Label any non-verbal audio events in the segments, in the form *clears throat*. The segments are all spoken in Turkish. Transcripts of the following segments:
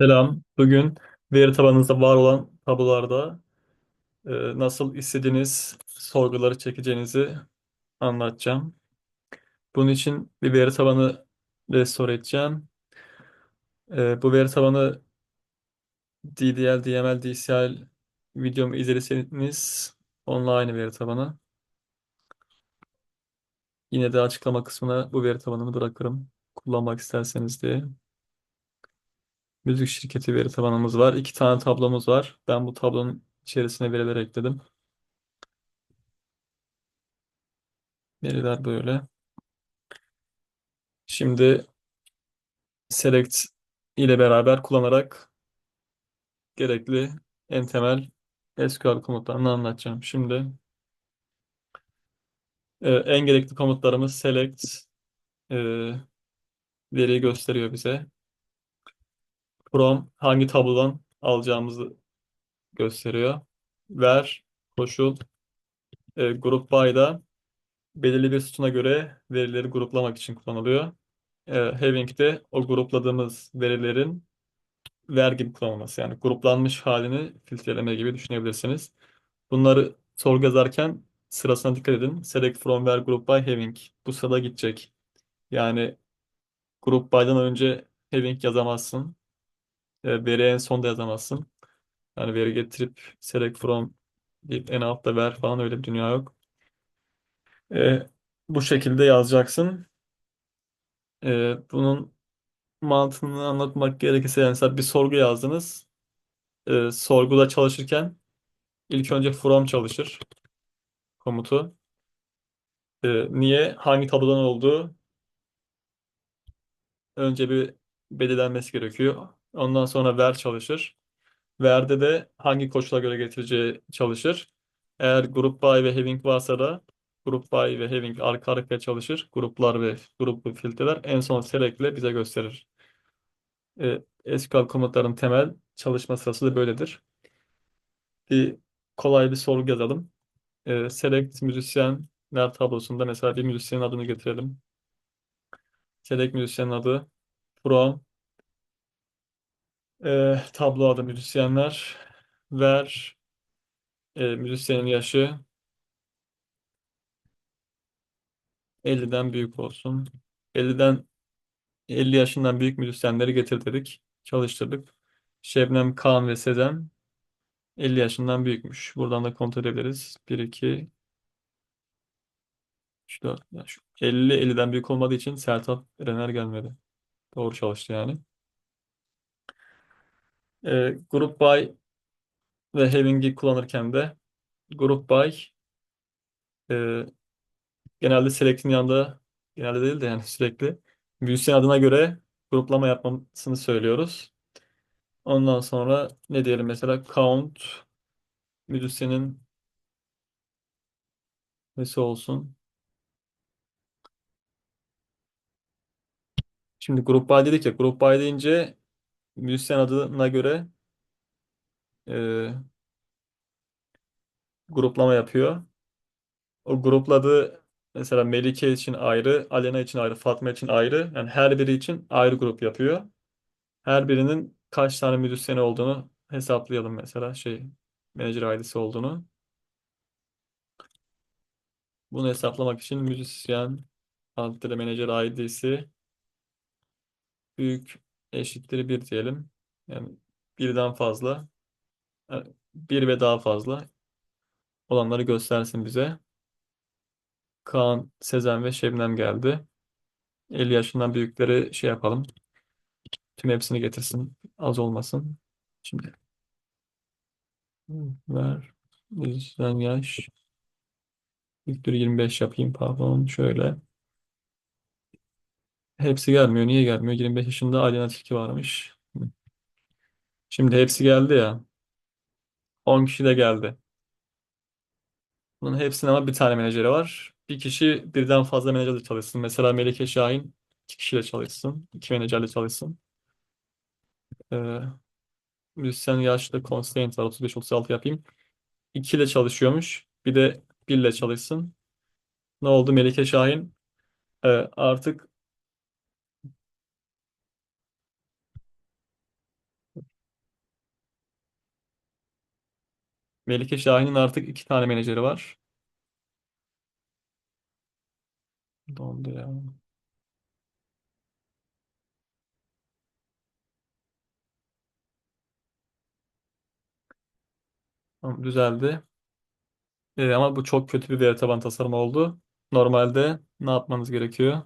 Selam. Bugün veri tabanınızda var olan tablolarda e, nasıl istediğiniz sorguları çekeceğinizi anlatacağım. Bunun için bir veri tabanı restore edeceğim. E, bu veri tabanı DDL, DML, DCL videomu izlediyseniz onunla aynı veri tabanı. Yine de açıklama kısmına bu veri tabanını bırakırım. Kullanmak isterseniz diye. Müzik şirketi veri tabanımız var. İki tane tablomuz var. Ben bu tablonun içerisine veriler ekledim. Veriler böyle. Şimdi select ile beraber kullanarak gerekli en temel SQL komutlarını anlatacağım. Şimdi e, en gerekli komutlarımız select e, veriyi gösteriyor bize. From hangi tablodan alacağımızı gösteriyor. Where koşul e, group by'da belirli bir sütuna göre verileri gruplamak için kullanılıyor. E, having de o grupladığımız verilerin vergi kullanılması yani gruplanmış halini filtreleme gibi düşünebilirsiniz. Bunları sorgu yazarken sırasına dikkat edin. Select from where group by having. Bu sırada gidecek. Yani group by'dan önce having yazamazsın. E, veri en sonda yazamazsın. Yani veri getirip select from deyip en altta ver falan öyle bir dünya yok. E, bu şekilde yazacaksın. E, bunun mantığını anlatmak gerekirse yani mesela bir sorgu yazdınız. E, sorguda çalışırken ilk önce from çalışır komutu. E, niye? Hangi tablodan olduğu önce bir belirlenmesi gerekiyor. Ondan sonra ver çalışır. Ver'de de hangi koşula göre getireceği çalışır. Eğer grup by ve having varsa da grup by ve having arka arkaya çalışır. Gruplar ve gruplu filtreler en son select ile bize gösterir. E, SQL komutların temel çalışma sırası da böyledir. Bir kolay bir soru yazalım. E, select müzisyenler tablosunda mesela bir müzisyenin adını getirelim. Select müzisyenin adı from e, tablo adı müzisyenler ver e, müzisyenin yaşı 50'den büyük olsun. 50'den 50 yaşından büyük müzisyenleri getirdik. Çalıştırdık. Şebnem, Kaan ve Sezen 50 yaşından büyükmüş. Buradan da kontrol edebiliriz. 1, 2, 3, 4. 50, 50'den büyük olmadığı için Sertab Erener gelmedi. Doğru çalıştı yani. E, Group by ve Having'i kullanırken de Group by e, genelde Select'in yanında genelde değil de yani *laughs* sürekli müzisyen adına göre gruplama yapmasını söylüyoruz. Ondan sonra ne diyelim mesela count müzisyenin nesi olsun? Şimdi grup by dedik ya grup by deyince müzisyen adına göre e, gruplama yapıyor. O grupladığı mesela Melike için ayrı, Alena için ayrı, Fatma için ayrı. Yani her biri için ayrı grup yapıyor. Her birinin kaç tane müzisyeni olduğunu hesaplayalım mesela şey menajer ID'si olduğunu. Bunu hesaplamak için müzisyen alt menajer ID'si büyük eşittir bir diyelim. Yani birden fazla yani bir ve daha fazla olanları göstersin bize. Kaan, Sezen ve Şebnem geldi. 50 yaşından büyükleri şey yapalım. Tüm hepsini getirsin. Az olmasın. Şimdi ver. Bizden yaş. Büyüktür 25 yapayım pardon. Şöyle. Hepsi gelmiyor. Niye gelmiyor? 25 yaşında Alena Tilki varmış. Şimdi hepsi geldi ya. 10 kişi de geldi. Bunun hepsinin ama bir tane menajeri var. Bir kişi birden fazla menajerle çalışsın. Mesela Melike Şahin iki kişiyle çalışsın. iki menajerle çalışsın. Ee, müzisyen yaşlı constraint var. 35-36 yapayım. 2 ile çalışıyormuş. Bir de 1 ile çalışsın. Ne oldu? Melike Şahin e, artık Melike Şahin'in artık iki tane menajeri var. Dondu ya. Tamam, düzeldi. Ee, ama bu çok kötü bir veri taban tasarımı oldu. Normalde ne yapmanız gerekiyor?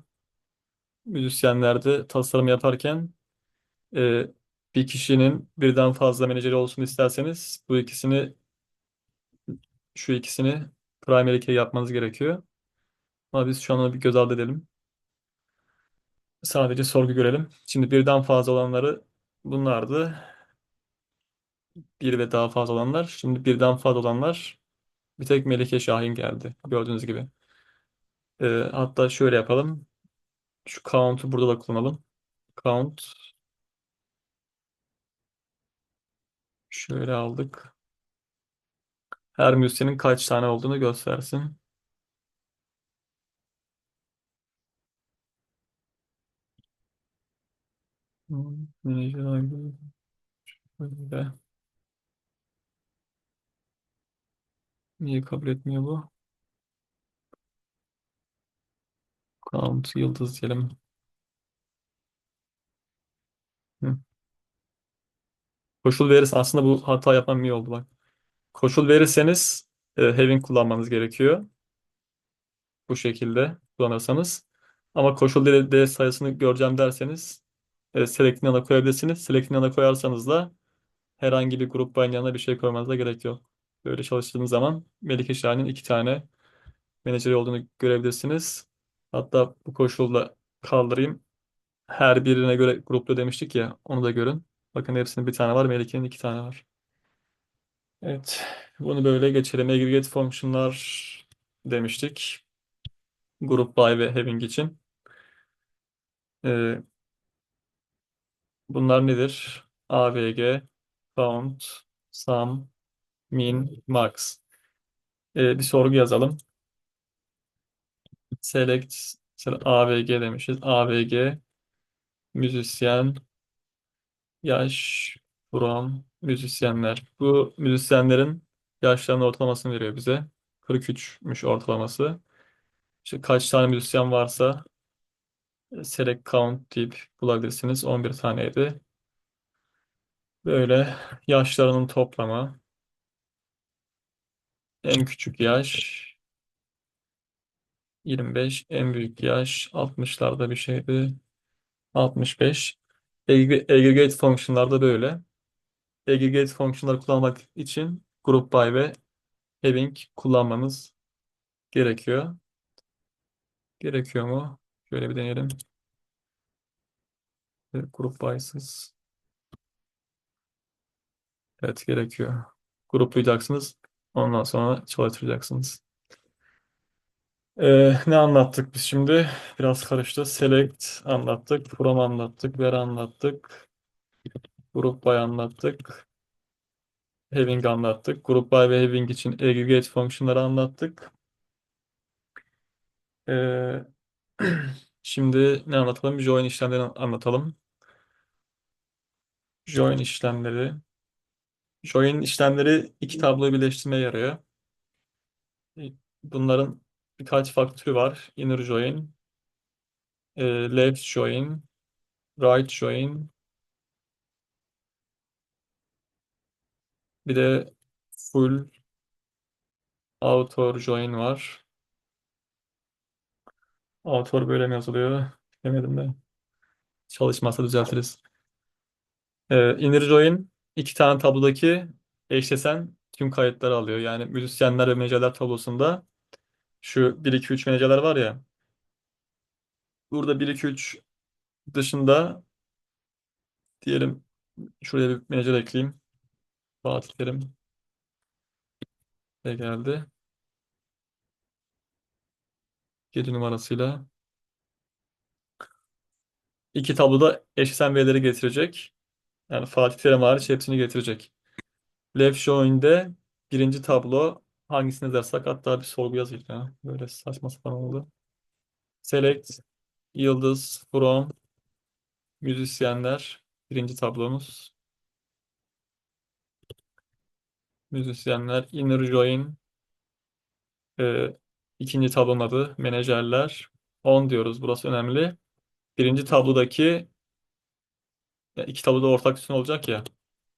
Müzisyenlerde tasarım yaparken e, bir kişinin birden fazla menajeri olsun isterseniz bu ikisini şu ikisini primary key yapmanız gerekiyor. Ama biz şu an bir göz ardı edelim. Sadece sorgu görelim. Şimdi birden fazla olanları bunlardı. Bir ve daha fazla olanlar. Şimdi birden fazla olanlar bir tek Melike Şahin geldi. Gördüğünüz gibi. Ee, hatta şöyle yapalım. Şu count'u burada da kullanalım. Count şöyle aldık. Her müzisyenin kaç tane olduğunu göstersin. Menajer. Böyle. Niye kabul etmiyor bu? Count yıldız diyelim. Koşul verirse aslında bu hata yapmam iyi oldu bak. Koşul verirseniz e, having kullanmanız gerekiyor. Bu şekilde kullanırsanız. Ama koşul değer sayısını göreceğim derseniz e, select'in yanına koyabilirsiniz. Select'in yanına koyarsanız da herhangi bir grup bayın yanına bir şey koymanıza gerek yok. Böyle çalıştığınız zaman Melike Şahin'in iki tane menajeri olduğunu görebilirsiniz. Hatta bu koşulla kaldırayım. Her birine göre gruplu demiştik ya onu da görün. Bakın hepsinin bir tane var. Melike'nin iki tane var. Evet. Bunu böyle geçelim. Aggregate fonksiyonlar demiştik. Group by ve having için. Ee, bunlar nedir? AVG, count, sum, min, max. Ee, bir sorgu yazalım. Select, mesela AVG demişiz. AVG, müzisyen, yaş, from, müzisyenler. Bu müzisyenlerin yaşlarının ortalamasını veriyor bize. 43'müş ortalaması. İşte kaç tane müzisyen varsa select count deyip bulabilirsiniz. 11 taneydi. Böyle yaşlarının toplamı. En küçük yaş 25, en büyük yaş 60'larda bir şeydi. 65. Aggregate aggregate fonksiyonlar da böyle. Aggregate fonksiyonları kullanmak için group by ve having kullanmanız gerekiyor. Gerekiyor mu? Şöyle bir deneyelim. Group by'sız. Evet gerekiyor. Gruplayacaksınız. Ondan sonra çalıştıracaksınız. Ee, ne anlattık biz şimdi? Biraz karıştı. Select anlattık. From anlattık. Where anlattık. Group by anlattık. Having anlattık. By ve having için aggregate fonksiyonları anlattık. Ee, *clears throat* şimdi ne anlatalım? Join işlemlerini anlatalım. Join işlemleri. Join işlemleri iki tabloyu birleştirmeye yarıyor. Bunların birkaç farklı türü var. Inner join, e, left join, right join, bir de full outer join var. Outer böyle mi yazılıyor? Demedim de. Çalışmazsa düzeltiriz. E, inner join iki tane tablodaki eşleşen tüm kayıtları alıyor. Yani müzisyenler ve menajerler tablosunda şu 1 2 3 menajerler var ya. Burada 1 2 3 dışında diyelim şuraya bir menajer ekleyeyim. Fatih Terim de geldi. 7 numarasıyla. İki tabloda eşleşen verileri getirecek. Yani Fatih Terim hariç hepsini getirecek. Left showing'de birinci tablo hangisini yazarsak hatta bir sorgu yazayım ya. Böyle saçma sapan oldu. Select, Yıldız, From, Müzisyenler. Birinci tablomuz. Müzisyenler, inner join, e, ikinci tablonun adı, menajerler. 10 diyoruz, burası önemli. Birinci tablodaki, ya iki tabloda ortak sütun olacak ya.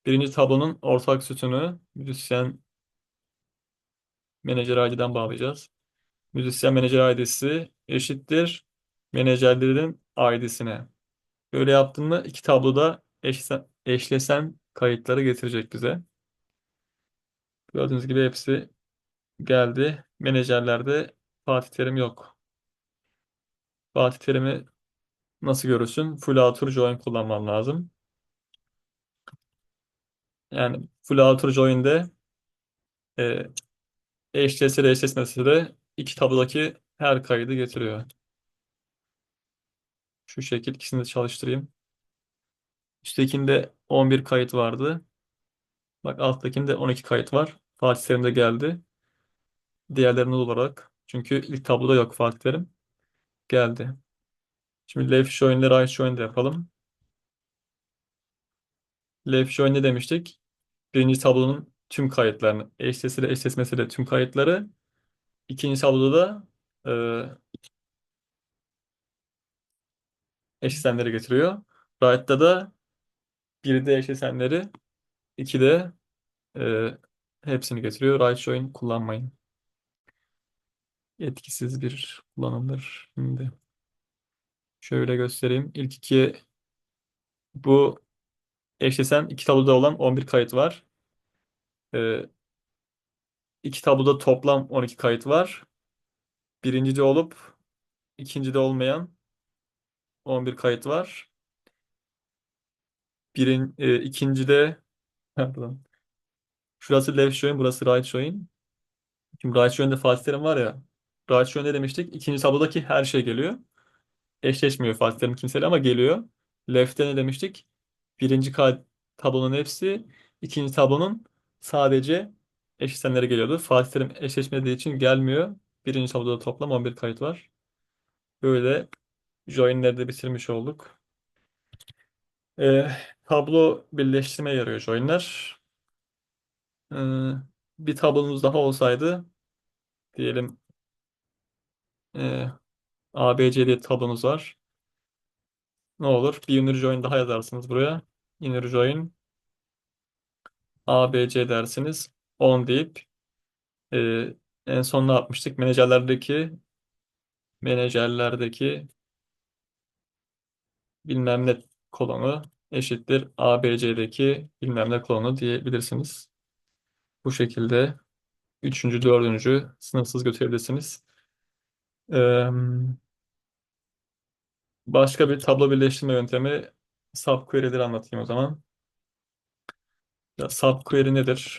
Birinci tablonun ortak sütunu müzisyen menajer ID'den bağlayacağız. Müzisyen menajer ID'si eşittir menajerlerin ID'sine. Böyle yaptın mı iki tabloda eşlesen, eşlesen kayıtları getirecek bize. Gördüğünüz gibi hepsi geldi. Menajerlerde Fatih Terim yok. Fatih Terim'i nasıl görürsün? Full author join kullanman lazım. Yani full author join'de e, eşleşse de eşleşmese de iki tablodaki her kaydı getiriyor. Şu şekil ikisini de çalıştırayım. Üsttekinde 11 kayıt vardı. Bak alttakinde 12 kayıt var. Fatih Terim de geldi. Diğerlerine olarak. Çünkü ilk tabloda yok Fatih. Geldi. Şimdi left join ile right join de yapalım. Left join ne demiştik? Birinci tablonun tüm kayıtlarını, eşleşmesiyle eşleşmesiyle tüm kayıtları. İkinci tabloda da e, eşleşenleri getiriyor. Right'ta da biri de eşleşenleri, iki de e, hepsini getiriyor. Right join kullanmayın. Etkisiz bir kullanımdır. Şimdi şöyle göstereyim. İlk iki bu eşleşen iki tabloda olan 11 kayıt var. E, iki tabloda toplam 12 kayıt var. Birincide olup ikincide olmayan 11 kayıt var. Birin, e, ikincide *laughs* pardon. Şurası join, burası right join. Şimdi right join'de Fatih Terim var ya. Right join ne demiştik? İkinci tablodaki her şey geliyor. Eşleşmiyor Fatih Terim kimseyle ama geliyor. Left'te ne demiştik? Birinci tablonun hepsi, ikinci tablonun sadece eşleşenleri geliyordu. Fatih Terim eşleşmediği için gelmiyor. Birinci tabloda toplam 11 kayıt var. Böyle join'leri de bitirmiş olduk. Ee, tablo birleştirmeye yarıyor join'ler. Ee, bir tablomuz daha olsaydı diyelim e, ABC diye tablomuz var. Ne olur? Bir inner join daha yazarsınız buraya. Inner join ABC dersiniz. 10 deyip e, en son ne yapmıştık? Menajerlerdeki menajerlerdeki bilmem ne kolonu eşittir ABC'deki bilmem ne kolonu diyebilirsiniz. Bu şekilde üçüncü, dördüncü sınırsız götürebilirsiniz. Ee, başka bir tablo birleştirme yöntemi subquery'leri anlatayım o zaman. Ya, subquery nedir?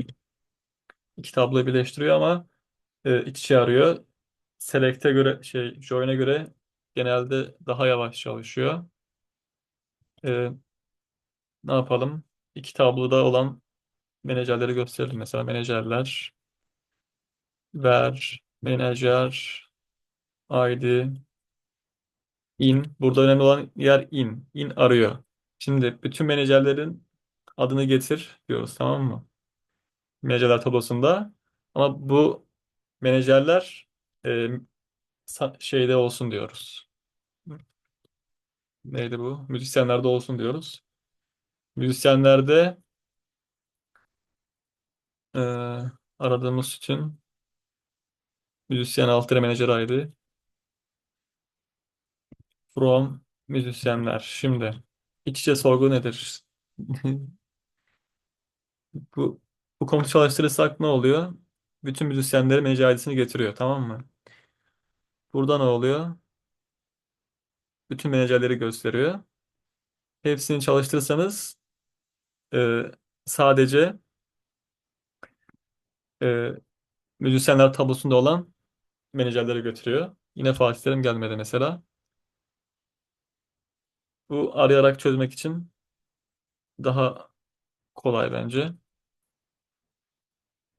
İki tabloyu birleştiriyor ama e, iç içe arıyor. Select'e göre şey join'e göre genelde daha yavaş çalışıyor. E, ne yapalım? İki tabloda olan menajerleri gösterelim. Mesela menajerler ver menajer ID in. Burada önemli olan yer in. In arıyor. Şimdi bütün menajerlerin adını getir diyoruz tamam mı? Menajerler tablosunda. Ama bu menajerler e, şeyde olsun diyoruz. Neydi bu? Müzisyenlerde olsun diyoruz. Müzisyenlerde e, aradığımız sütun müzisyen alt menajer ID from müzisyenler. Şimdi iç içe sorgu nedir? *laughs* Bu, bu komutu çalıştırırsak ne oluyor? Bütün müzisyenlerin menajer ID'sini getiriyor tamam mı? Burada ne oluyor? Bütün menajerleri gösteriyor. Hepsini çalıştırırsanız e, sadece e, müzisyenler tablosunda olan menajerleri götürüyor. Yine Fatih Terim gelmedi mesela. Bu arayarak çözmek için daha kolay bence.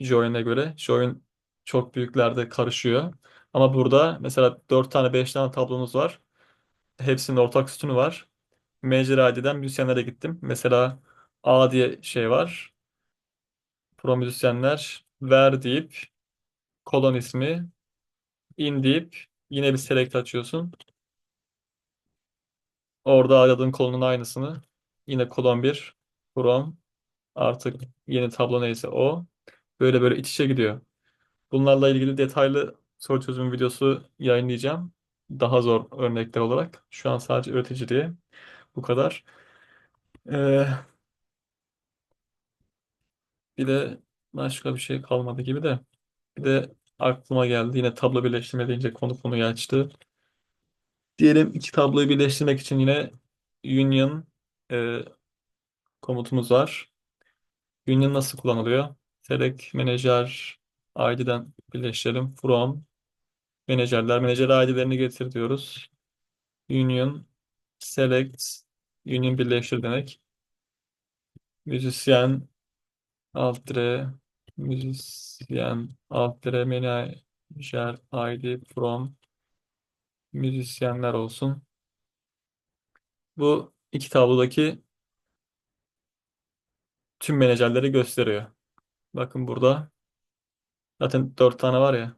Join'e göre. Join çok büyüklerde karışıyor. Ama burada mesela 4 tane 5 tane tablomuz var. Hepsinin ortak sütunu var. Major ID'den müzisyenlere gittim. Mesela A diye şey var. Pro müzisyenler ver deyip kolon ismi in deyip yine bir select açıyorsun. Orada aradığın kolonun aynısını yine kolon bir from artık yeni tablo neyse o. Böyle böyle iç içe gidiyor. Bunlarla ilgili detaylı soru çözüm videosu yayınlayacağım. Daha zor örnekler olarak. Şu an sadece öğretici diye. Bu kadar. Ee, bir de başka bir şey kalmadı gibi de. Bir de aklıma geldi. Yine tablo birleştirme deyince konu konuyu açtı. Diyelim iki tabloyu birleştirmek için yine union e, komutumuz var. Union nasıl kullanılıyor? Select menajer ID'den birleştirelim. From menajerler. Menajer ID'lerini getir diyoruz. Union select union birleştir demek. Müzisyen alt müzisyen alt dire menajer ID from müzisyenler olsun. Bu iki tablodaki tüm menajerleri gösteriyor. Bakın burada zaten dört tane var ya.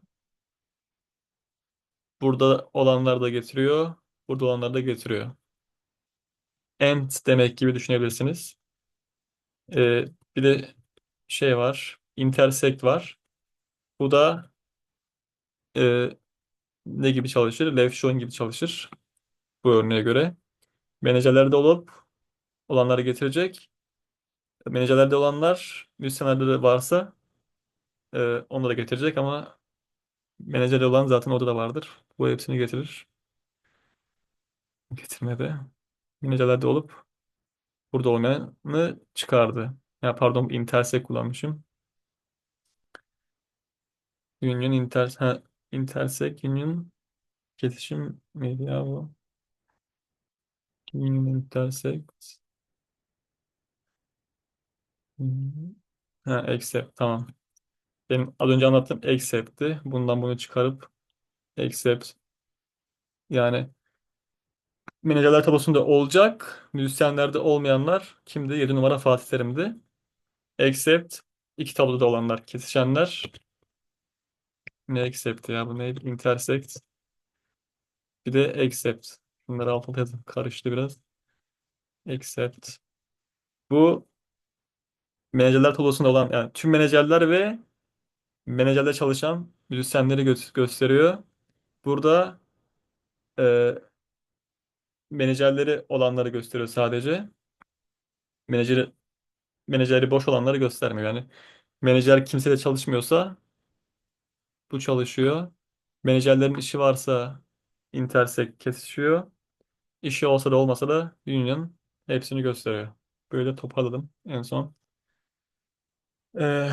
Burada olanları da getiriyor. Burada olanları da getiriyor. And demek gibi düşünebilirsiniz. Ee, bir de şey var. Intersect var. Bu da e, ne gibi çalışır? Left join gibi çalışır. Bu örneğe göre. Menajerlerde olup olanları getirecek. Menajerlerde olanlar müzisyenlerde de varsa e, onları getirecek ama menajerde olan zaten orada da vardır. Bu hepsini getirir. Getirmede. Menajerlerde olup burada olmayanı çıkardı. Ya pardon intersect kullanmışım. Union inter ha, intersect union kesişim miydi ya bu? Union intersect ha, accept tamam. Benim az önce anlattığım accept'ti. Bundan bunu çıkarıp accept yani menajerler tablosunda olacak. Müzisyenlerde olmayanlar kimdi? 7 numara Fatih Terim'di. Accept iki tabloda olanlar kesişenler. Ne accept ya bu ne? Intersect. Bir de accept. Bunları alt alta. Karıştı biraz. Accept. Bu menajerler tablosunda olan yani tüm menajerler ve menajerle çalışan müzisyenleri gö- gösteriyor. Burada e, menajerleri olanları gösteriyor sadece. Menajeri menajeri boş olanları göstermiyor. Yani menajer kimseyle çalışmıyorsa bu çalışıyor. Menajerlerin işi varsa intersect kesişiyor. İşi olsa da olmasa da union hepsini gösteriyor. Böyle toparladım en son. Ee,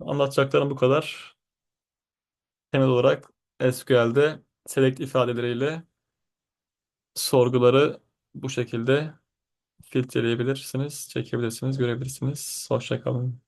anlatacaklarım bu kadar. Temel olarak SQL'de select ifadeleriyle sorguları bu şekilde filtreleyebilirsiniz, çekebilirsiniz, görebilirsiniz. Hoşça kalın.